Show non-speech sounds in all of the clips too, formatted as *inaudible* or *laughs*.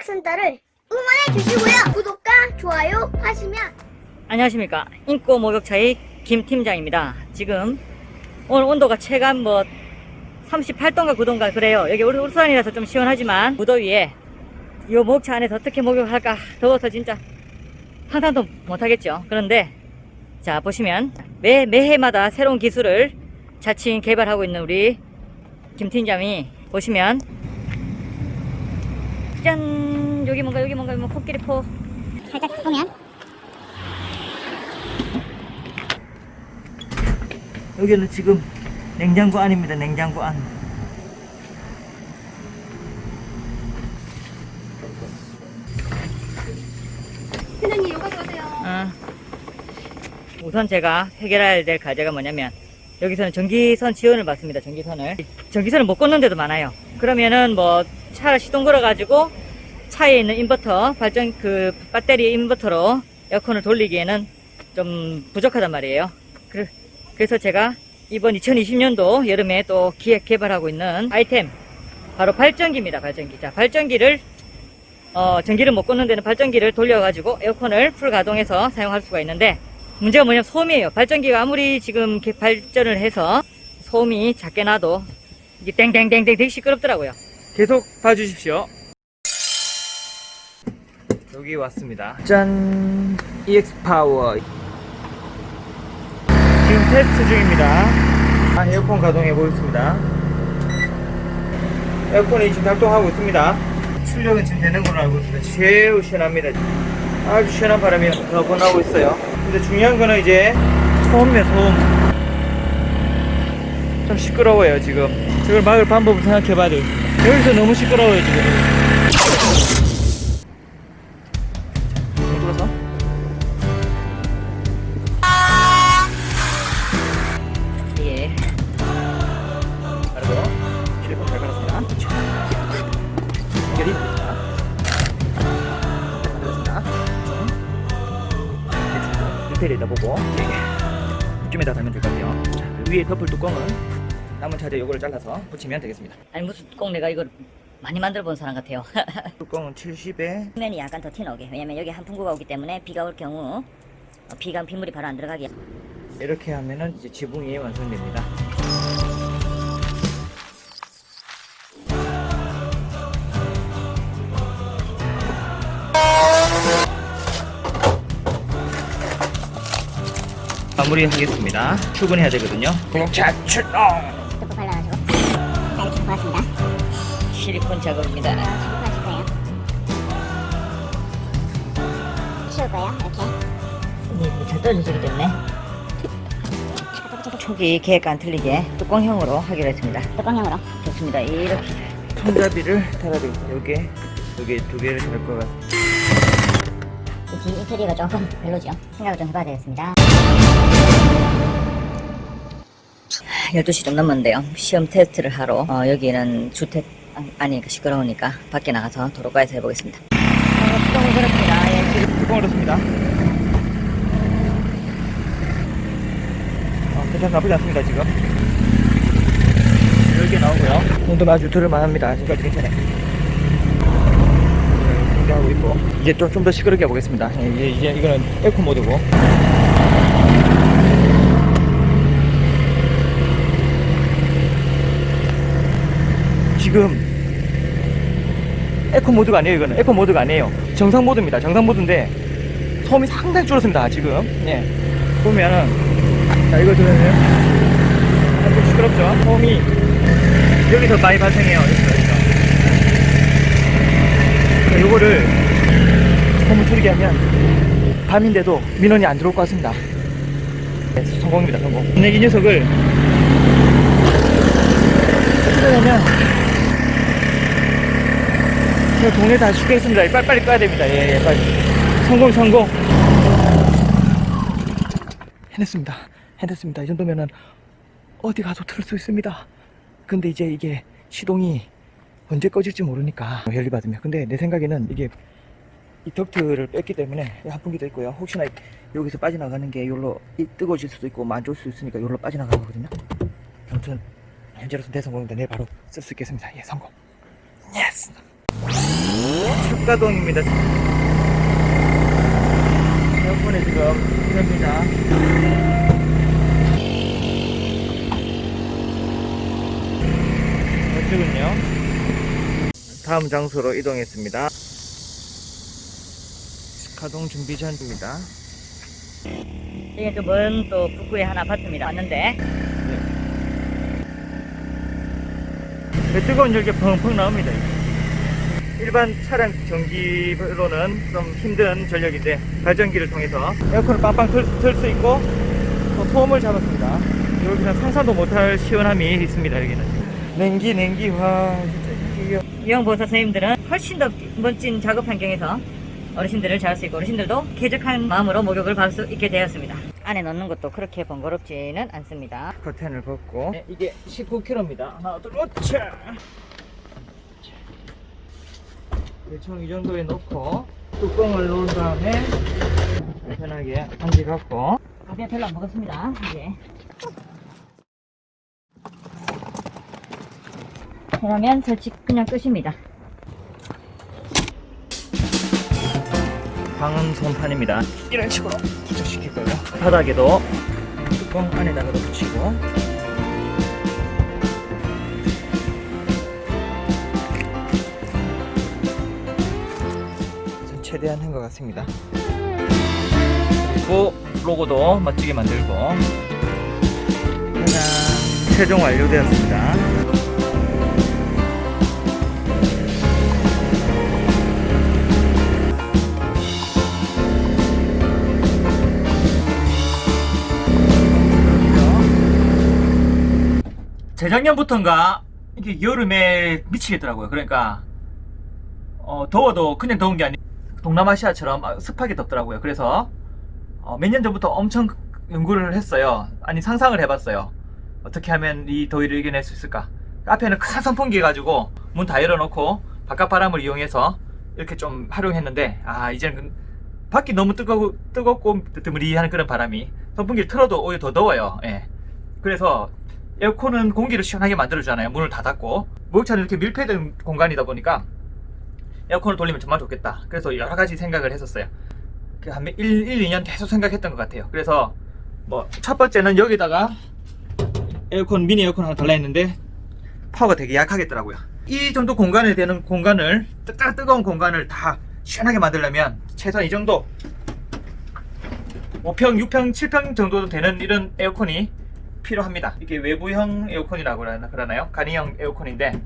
목욕센터를 응원해 주시고요. 구독과 좋아요 하시면 안녕하십니까. 인고 목욕차의 김 팀장입니다. 지금 오늘 온도가 체감 뭐 38도인가 9도인가 그래요. 여기 우리 울산이라서 좀 시원하지만 무더위에 이 목욕차 안에서 어떻게 목욕할까 더워서 진짜 상상도 못하겠죠. 그런데 자 보시면 매, 매해마다 새로운 기술을 자칭 개발하고 있는 우리 김 팀장이 보시면 짠 여기 뭔가 여기 뭔가 뭐 코끼리 포 살짝 보면 여기는 지금 냉장고 안입니다. 냉장고 안. 선생님 요거 보세요. 어. 우선 제가 해결해야 될 과제가 뭐냐면 여기서는 전기선 지원을 받습니다. 전기선을. 전기선을 못 꽂는 데도 많아요. 그러면은 뭐 차를 시동 걸어 가지고 차에 있는 인버터 발전 그 배터리 인버터로 에어컨을 돌리기에는 좀 부족하단 말이에요. 그- 그래서 제가 이번 2020년도 여름에 또 기획 개발하고 있는 아이템 바로 발전기입니다. 발전기. 자, 발전기를 어, 전기를 못 꽂는 데는 발전기를 돌려가지고 에어컨을 풀 가동해서 사용할 수가 있는데 문제가 뭐냐면 소음이에요. 발전기가 아무리 지금 발전을 해서 소음이 작게 나도 이게 땡땡땡땡 되게 시끄럽더라고요. 계속 봐주십시오. 여기 왔습니다. 짠! EX 파워. 지금 테스트 중입니다. 아, 에어컨 가동해 보겠습니다. 에어컨이 지금 작동하고 있습니다. 출력은 지금 되는 걸로 알고 있습니다. 매우 시원합니다. 아주 시원한 바람이 나고 나오고 있어요. 근데 중요한 거는 이제 소음이에요, 소음. 좀 시끄러워요, 지금. 이걸 막을 방법을 생각해 봐야 돼요. 여기서 너무 시끄러워요, 지금. 대충 리페리에다 보고 이쯤에다 달면 될 것 같아요. 자, 그 위에 덮을 뚜껑은 남은 차제 요거를 잘라서 붙이면 되겠습니다. 아니 무슨 뚜껑 내가 이걸 많이 만들어 본 사람 같아요. *laughs* 뚜껑은 70에 표면이 약간 더 튀나오게 왜냐면 여기 한 풍구가 오기 때문에 비가 올 경우 어, 비가 빗물이 바로 안 들어가게 이렇게 하면은 이제 지붕이 완성됩니다. 마무리하겠습니다. 출근해야 되거든요. 자, 출동! 뚜껑 발라가지고 자 이렇게 고맙습니다. 실리콘 작업입니다. 거예요. 거예요. 이렇게. 이게 잘 떨어지기 때문에 초기 계획과 안 틀리게 뚜껑형으로 하기로 했습니다. 뚜껑형으로. 좋습니다. 이렇게 손잡이를 달아야 되겠어요. 여기에 여기 두 개를 달 것 같아요. 이 인테리어가 조금 별로죠 생각을 좀 해봐야 되겠습니다 12시 좀 넘었는데요. 시험 테스트를 하러 어, 여기는 주택 아니 시끄러우니까 밖에 나가서 도로가에서 해보겠습니다. 어, 뚜껑을 걸었습니다. 예, 지금 뚜껑을. 어, 괜찮 나쁘지 않습니다 지금. 10개 나오고요. 정도 아주 들을만 합니다. 지금까지 괜찮아요. 하고 있고 이제 좀좀더 시끄럽게 해보겠습니다. 예, 이제, 이제 이거는 에코 모드고. 지금 에코 모드가 아니에요 이거는. 에코 모드가 아니에요. 정상 모드입니다. 정상 모드인데 소음이 상당히 줄었습니다 지금. 예. 보면은 자 이거 들으면 좀 시끄럽죠? 소음이 여기서 많이 발생해요. 여기서 요거를 소음을 줄이게 하면 밤인데도 민원이 안 들어올 것 같습니다. 네, 성공입니다 성공. 근데 이 녀석을 어떻게 하면 제가 동네 다 죽겠습니다. 빨리빨리 꺼야 됩니다. 예, 예, 빨리. 성공, 성공. 해냈습니다. 해냈습니다. 이 정도면은 어디 가서 틀을 수 있습니다. 근데 이제 이게 시동이 언제 꺼질지 모르니까 열리 받으면. 근데 내 생각에는 이게 이 덕트를 뺐기 때문에 한풍기도 있고요. 혹시나 여기서 빠져나가는 게 여기로 이- 뜨거워질 수도 있고 안 좋을 수도 있으니까 여기로 빠져나가거든요. 아무튼 현재로서 대성공입니다. 내일 바로 쓸 수 있겠습니다. 예, 성공. 예스. 스카동입니다. 에어컨이 지금 됩니다. 이쪽은요. 다음 장소로 이동했습니다. 스카동 준비 전입니다. 이게 그먼또 북구의 한 아파트입니다. 왔는데 뜨거운 열기 펑펑 나옵니다. 일반 차량 전기로는 좀 힘든 전력인데 발전기를 통해서 에어컨을 빵빵 틀 수 있고 또 소음을 잡았습니다. 여기는 상상도 못할 시원함이 있습니다. 여기는 냉기 냉기 와 진짜 유형보호사 선생님들은 훨씬 더 멋진 작업 환경에서 어르신들을 잘 수 있고 어르신들도 쾌적한 마음으로 목욕을 받을 수 있게 되었습니다. 안에 넣는 것도 그렇게 번거롭지는 않습니다. 커튼을 걷고 네, 이게 19kg입니다. 하나 둘 오차 대충 이 정도에 넣고 뚜껑을 놓은 다음에 편하게 한지 갖고 커피 별로 안 먹었습니다. 이제 그러면 설치 그냥 끝입니다. 방음 손판입니다. 이런 식으로 부착시킬 거예요. 바닥에도 뚜껑 안에다가도 붙이고 최대한 한 것 같습니다. 그리고 로고도 멋지게 만들고 짜잔 최종 완료되었습니다. 재작년부터인가 이게 여름에 미치겠더라고요. 그러니까 어, 더워도 그냥 더운 게 아니고 동남아시아처럼 아, 습하게 덥더라고요. 그래서 어, 몇 년 전부터 엄청 연구를 했어요. 아니 상상을 해봤어요. 어떻게 하면 이 더위를 이겨낼 수 있을까? 앞에는 큰 선풍기 해가지고 문 다 열어놓고 바깥 바람을 이용해서 이렇게 좀 활용했는데 아 이제는 그 밖이 너무 뜨거고 뜨겁고 뜨무리한 그런 바람이 선풍기를 틀어도 오히려 더 더워요. 예. 그래서 에어컨은 공기를 시원하게 만들어주잖아요. 문을 다 닫고 목욕차는 이렇게 밀폐된 공간이다 보니까 에어컨을 돌리면 정말 좋겠다. 그래서 여러 가지 생각을 했었어요. 그한 1, 1, 2년 계속 생각했던 것 같아요. 그래서 뭐 첫 번째는 여기다가 에어컨 미니 에어컨 하나 달라 했는데 파워가 되게 약하겠더라고요. 이 정도 공간에 되는 공간을 뜨, 뜨- 뜨거운 공간을 다 시원하게 만들려면 최소한 이 정도 5평, 6평, 7평 정도 되는 이런 에어컨이 필요합니다. 이게 외부형 에어컨이라고 그러나- 그러나요? 간이형 에어컨인데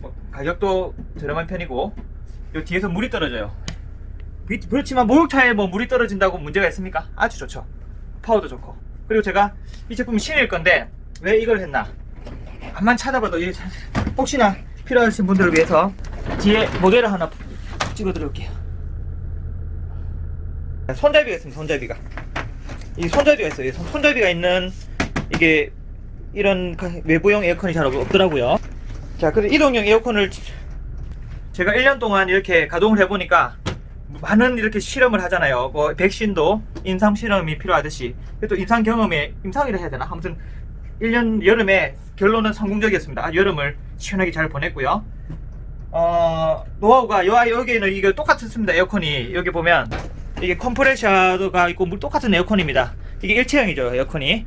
뭐 가격도 저렴한 편이고 요 뒤에서 물이 떨어져요. 비- 그렇지만 목욕차에 뭐 물이 떨어진다고 문제가 있습니까? 아주 좋죠. 파워도 좋고. 그리고 제가 이 제품 신일 건데 왜 이걸 했나? 암만 찾아봐도 이 혹시나 필요하신 분들을 위해서 뒤에 모델을 하나 찍어 드릴게요. 손잡이가 있습니다. 손잡이가. 이 손잡이가 있어요. 손잡이가 있는 이게 이런 가- 외부형 에어컨이 잘 없- 없더라고요. 자, 그래서 이동형 에어컨을 제가 1년 동안 이렇게 가동을 해보니까 많은 이렇게 실험을 하잖아요. 뭐 백신도 임상 실험이 필요하듯이 또 임상 경험에 임상이라 해야 되나? 아무튼 1년 여름에 결론은 성공적이었습니다. 아, 여름을 시원하게 잘 보냈고요. 어, 노하우가 여, 여기는 이게 똑같습니다. 에어컨이 여기 보면 이게 컴프레셔가 있고 물 똑같은 에어컨입니다. 이게 일체형이죠 에어컨이.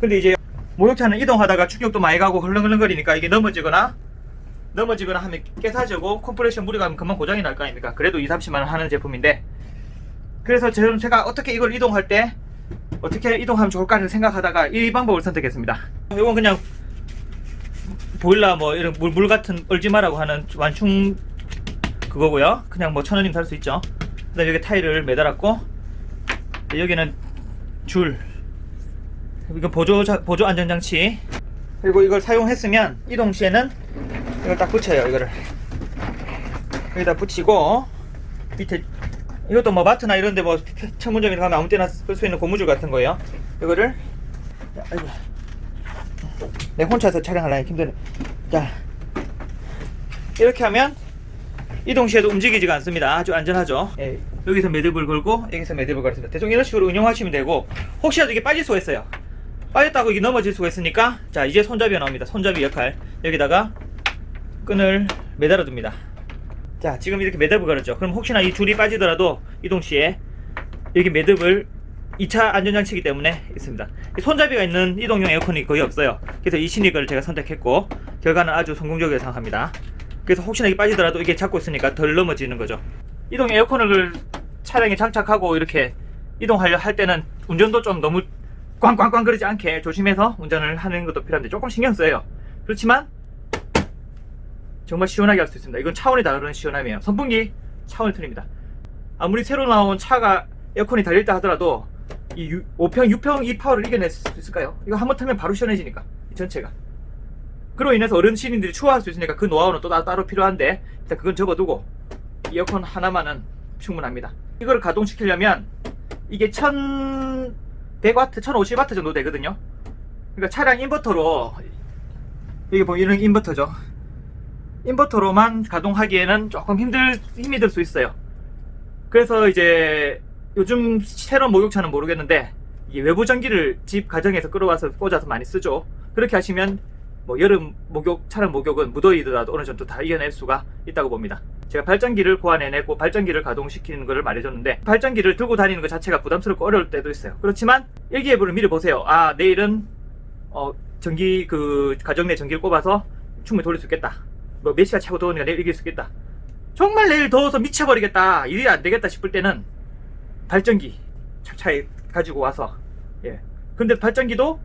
근데 이제 목욕차는 이동하다가 충격도 많이 가고 흘렁흘렁거리니까 이게 넘어지거나 넘어지거나 하면 깨사지고 컴프레셔 물이 가면 금방 고장이 날 거 아닙니까? 그래도 2, 30만 원 하는 제품인데 그래서 저는 제가 어떻게 이걸 이동할 때 어떻게 이동하면 좋을까를 생각하다가 이 방법을 선택했습니다. 이건 그냥 보일러 뭐 이런 물, 물 같은 얼지 마라고 하는 완충 그거고요. 그냥 뭐 천 원이면 살 수 있죠. 그다음에 여기 타일을 매달았고 여기는 줄 이거 보조 자- 보조 안전 장치 그리고 이걸 사용했으면 이동 시에는 이걸 딱 붙여요 이거를. 여기다 붙이고 밑에 이것도 뭐 마트나 이런데 뭐 천문점에 가면 아무 때나 쓸 수 있는 고무줄 같은 거예요. 이거를 아이고. 내 혼자서 촬영하려니 힘드네. 자. 이렇게 하면 이동 시에도 움직이지가 않습니다. 아주 안전하죠. 예, 여기서 매듭을 걸고 여기서 매듭을 걸습니다. 대충 이런 식으로 운영하시면 되고 혹시라도 이게 빠질 수가 있어요. 빠졌다고 이게 넘어질 수가 있으니까 자 이제 손잡이가 나옵니다. 손잡이 역할. 여기다가 끈을 매달아 둡니다 자, 지금 이렇게 매듭을 걸었죠. 그럼 혹시나 이 줄이 빠지더라도 이동 시에 여기 매듭을 2차 안전장치이기 때문에 있습니다. 이 손잡이가 있는 이동용 에어컨이 거의 없어요. 그래서 이 시니거를 제가 선택했고 결과는 아주 성공적이라고 생각합니다. 그래서 혹시나 이게 빠지더라도 이게 잡고 있으니까 덜 넘어지는 거죠. 이동 에어컨을 차량에 장착하고 이렇게 이동하려 할 때는 운전도 좀 너무 꽝꽝꽝 그러지 않게 조심해서 운전을 하는 것도 필요한데 조금 신경 써요. 그렇지만 정말 시원하게 할 수 있습니다. 이건 차원이 다른 시원함이에요. 선풍기 차원이 틀립니다. 아무리 새로 나온 차가 에어컨이 달려있다 하더라도 이 5평, 6평 이 파워를 이겨낼 수 있을까요? 이거 한번 타면 바로 시원해지니까 이 전체가. 그로 인해서 어른 시민들이 추워할 수 있으니까 그 노하우는 또 따, 따로 필요한데 일단 그건 접어두고 이 에어컨 하나만은 충분합니다. 이걸 가동시키려면 이게 1100W, 1050W 정도 되거든요. 그러니까 차량 인버터로 여기 보면 이런 인버터죠. 인버터로만 가동하기에는 조금 힘들 힘이 들 수 있어요. 그래서 이제 요즘 새로운 목욕차는 모르겠는데 외부 전기를 집 가정에서 끌어와서 꽂아서 많이 쓰죠. 그렇게 하시면 뭐 여름 목욕 차량 목욕은 무더위더라도 어느 정도 다 이겨낼 수가 있다고 봅니다. 제가 발전기를 고안해내고 발전기를 가동시키는 것을 말해줬는데 발전기를 들고 다니는 것 자체가 부담스럽고 어려울 때도 있어요. 그렇지만 일기예보를 미리 보세요. 아 내일은 어, 전기 그 가정 내 전기를 꼽아서 충분히 돌릴 수 있겠다. 뭐 몇 시간 차고 더우니까 내일 이길 수 있겠다. 정말 내일 더워서 미쳐버리겠다. 일이 안 되겠다 싶을 때는 발전기 차- 차에 가지고 와서 예. 근데 발전기도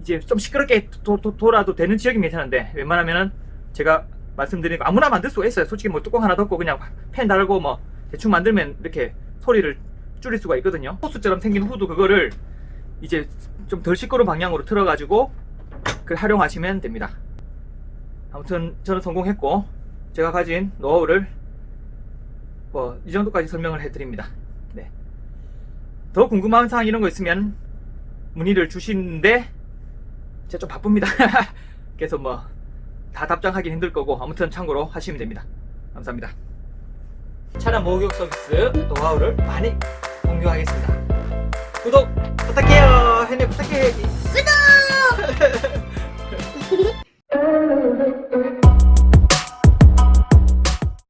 이제 좀 시끄럽게 도, 도- 돌아도 되는 지역이면 괜찮은데 웬만하면은 제가 말씀드린 거 아무나 만들 수가 있어요. 솔직히 뭐 뚜껑 하나 덮고 그냥 팬 달고 뭐 대충 만들면 이렇게 소리를 줄일 수가 있거든요. 호스처럼 생긴 후드 그거를 이제 좀 덜 시끄러운 방향으로 틀어가지고 그걸 활용하시면 됩니다. 아무튼 저는 성공했고 제가 가진 노하우를 뭐 이 정도까지 설명을 해드립니다. 네. 더 궁금한 사항 이런 거 있으면 문의를 주시는데 제가 좀 바쁩니다. *laughs* 그래서 뭐 다 답장하기 힘들 거고 아무튼 참고로 하시면 됩니다. 감사합니다. 차량 목욕 서비스 노하우를 많이 공유하겠습니다. 구독 부탁해요. 혜님 부탁해. 구독. *laughs* Thank you.